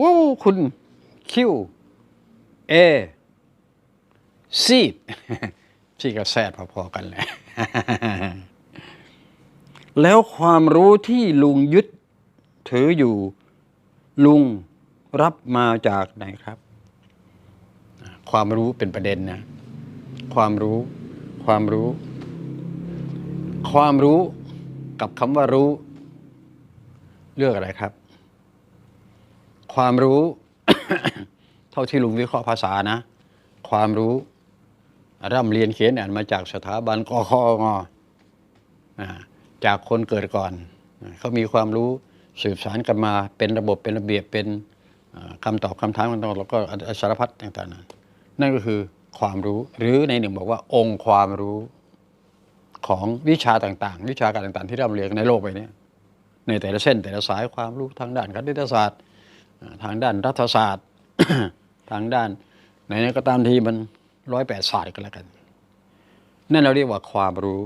ว้าวคุณคิวเอซีดที่กับแซดพอๆกันเลยแล้วความรู้ที่ลุงยึดถืออยู่ลุงรับมาจากไหนครับ ความรู้เป็นประเด็นนะ ความรู้ ความรู้ ความรู้กับคำว่ารู้ เลือกอะไรครับ ความรู้ เท่าที่ลุงวิเคราะห์ภาษานะ ความรู้ร่ำเรียนเขียนอ่านมาจากสถาบันกคงอ่าจากคนเกิดก่อน เขามีความรู้สืบสารกันมาเป็นระบบเป็นระเบียบเป็นอ่าคำตอบคำถามต่างๆแล้วก็สารพัดต่างๆนั้นนั่นก็คือความรู้หรือในหนึ่งบอกว่าองค์ความรู้ของวิชาต่างๆ วิชาการต่างๆ ที่ร่ำเรียนในโลกใบนี้ในแต่ละเส้นแต่ละสายความรู้ทางด้านคณิตศาสตร์ ทางด้านรัฐศาสตร์ ทางด้านไหนก็ตามทีมันร้อยแปดศาสตร์ก็แล้วกันนั่นเราเรียกว่าความรู้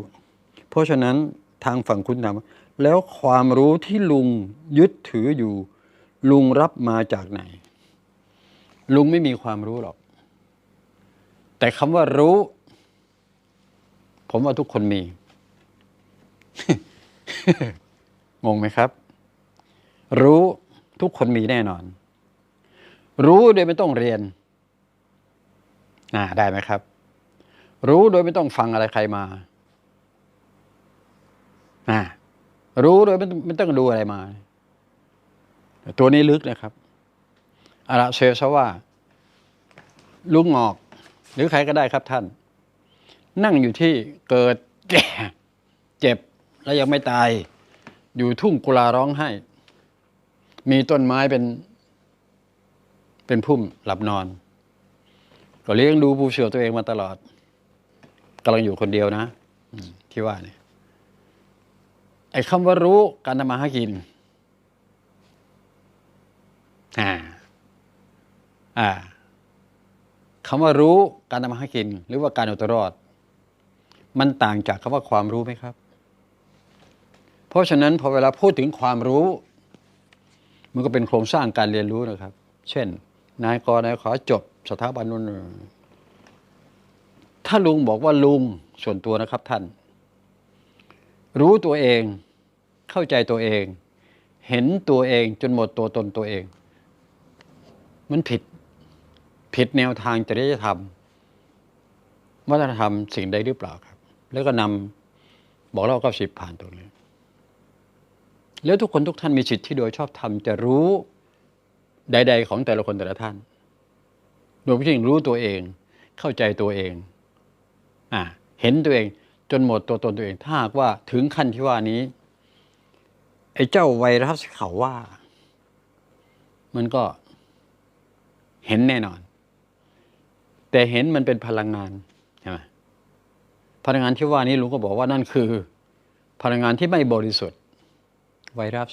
เพราะฉะนั้นทางฝั่งคุณถามว่าแล้วความรู้ที่ลุงยึดถืออยู่ ลุงรับมาจากไหน ลุงไม่มีความรู้หรอก แต่คำว่ารู้ ผมว่าทุกคนมี งงไหมครับ รู้ ทุกคนมีแน่นอน รู้โดยไม่ต้องเรียน อ่าได้ไหมครับ รู้โดยไม่ต้องฟังอะไรใครมา อ่า รู้โดยไม่ต้องไม่ต้องดูอะไรมา ตัวนี้ลึกนะครับอาระเซซว่า ลุงงอก หรือใครก็ได้ครับท่าน นั่งอยู่ที่เกิดแก่เจ็บแล้วยังไม่ตาย อยู่ทุ่งกุลาร้องไห้ มีต้นไม้เป็น เป็นพุ่มหลับนอน ก็เลี้ยงดูปูเสือตัวเองมาตลอดกำลังอยู่คนเดียวนะที่ว่าเนี่ยไอ้คำว่ารู้การทำมาหากินอ่าอ่าคำว่ารู้การทำมาหากิน หรือว่าการเอาตัวรอด มันต่างจากคำว่าความรู้ไหมครับ เพราะฉะนั้นพอเวลาพูดถึงความรู้ มันก็เป็นโครงสร้างการเรียนรู้นะครับ เช่น นายกนายขอจบสถาบันนู้นถ้าลุงบอกว่าลุงส่วนตัวนะครับท่าน รู้ตัวเองเข้าใจตัวเอง เห็นตัวเองจนหมดตัวตนตัวเอง มันผิดผิดแนวทางจริยธรรม วัฒนธรรมสิ่งใดหรือเปล่าครับ แล้วก็นำบอกเล่าเก้าสิบผ่านตรงนี้ แล้วทุกคนทุกท่านมีสิทธิ์ที่โดยชอบธรรมจะรู้ใด ๆ ของแต่ละคนแต่ละท่านโดยเฉพาะยิ่งรู้ตัวเอง เข้าใจตัวเองอ่าเห็นตัวเองจนหมดตัวตนตัวเอง ถ้าหากว่าถึงขั้นที่ว่านี้ ไอ้เจ้าไวรัสเขาว่า มันก็เห็นแน่นอน แต่เห็นมันเป็นพลังงานใช่ไหมพลังงานที่ว่านี้ลุงก็บอกว่านั่นคือ พลังงานที่ไม่บริสุทธิ์ ไวรัส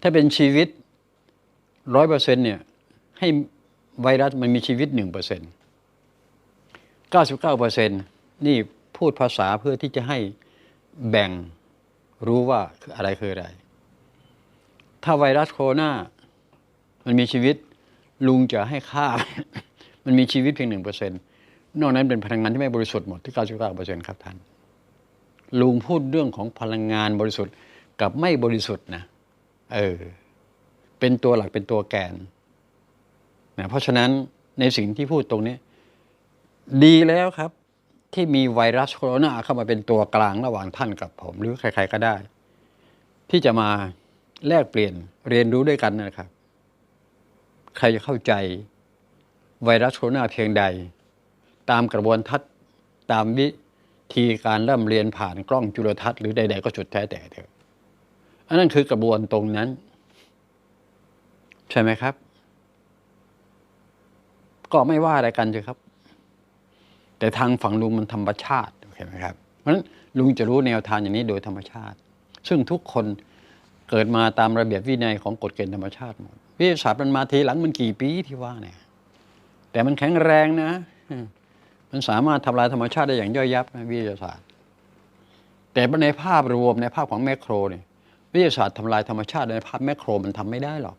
ถ้าเป็นชีวิตร้อยเปอร์เซ็นเนี่ยให้ไวรัสมันมีชีวิตหนึ่งเปอร์เซ็นต์เก้าสิบเก้าเปอร์เซ็นตนี่พูดภาษาเพื่อที่จะให้แบ่งรู้ว่าอะไรคืออะไร ถ้าไวรัสโคโรนามันมีชีวิตลุงจะให้ค่า มันมีชีวิตเพียงหนึ่งเปอร์เซ็นต์นอกนั้นเป็นพลังงานที่ไม่บริสุทธิ์หมดที่เก้าสิบเก้าเปอร์เซ็นต์ครับท่านลุงพูดเรื่องของพลังงานบริสุทธิ์ กับไม่บริสุทธิ์นะเออเป็นตัวหลักเป็นตัวแกนนะเพราะฉะนั้นในสิ่งที่พูดตรงนี้ ดีแล้วครับ ที่มีไวรัสโคโรนาเข้ามาเป็นตัวกลางระหว่างท่านกับผม หรือใคร ๆก็ได้ ที่จะมาแลกเปลี่ยนเรียนรู้ด้วยกันนะครับ ใครจะเข้าใจไวรัสโคโรนาเพียงใด ตามกระบวนทัศน์ตามวิธีการเริ่มเรียนผ่านกล้องจุลทรรศน์หรือใด ๆ ก็สุดแท้แต่เถอะ อันนั้นคือกระบวนตรงนั้น ใช่ไหมครับ ก็ไม่ว่าอะไรกันเลยครับ แต่ทางฝั่งลุงมันธรรมชาติเห็นไหมครับ เพราะฉะนั้นลุงจะรู้แนวทางอย่างนี้โดยธรรมชาติ ซึ่งทุกคนเกิดมาตามระเบียบวินัยของกฎเกณฑ์ธรรมชาติหมดวิทยาศาสตร์มันมาทีหลังมันกี่ปีที่ว่าเนี่ย แต่มันแข็งแรงนะ มันสามารถทำลายธรรมชาติได้อย่างย่อยยับนะวิทยาศาสตร์ แต่ในภาพรวมในภาพของแมคโครเนี่ย วิทยาศาสตร์ทำลายธรรมชาติในภาพแมกโครมันทำไม่ได้หรอก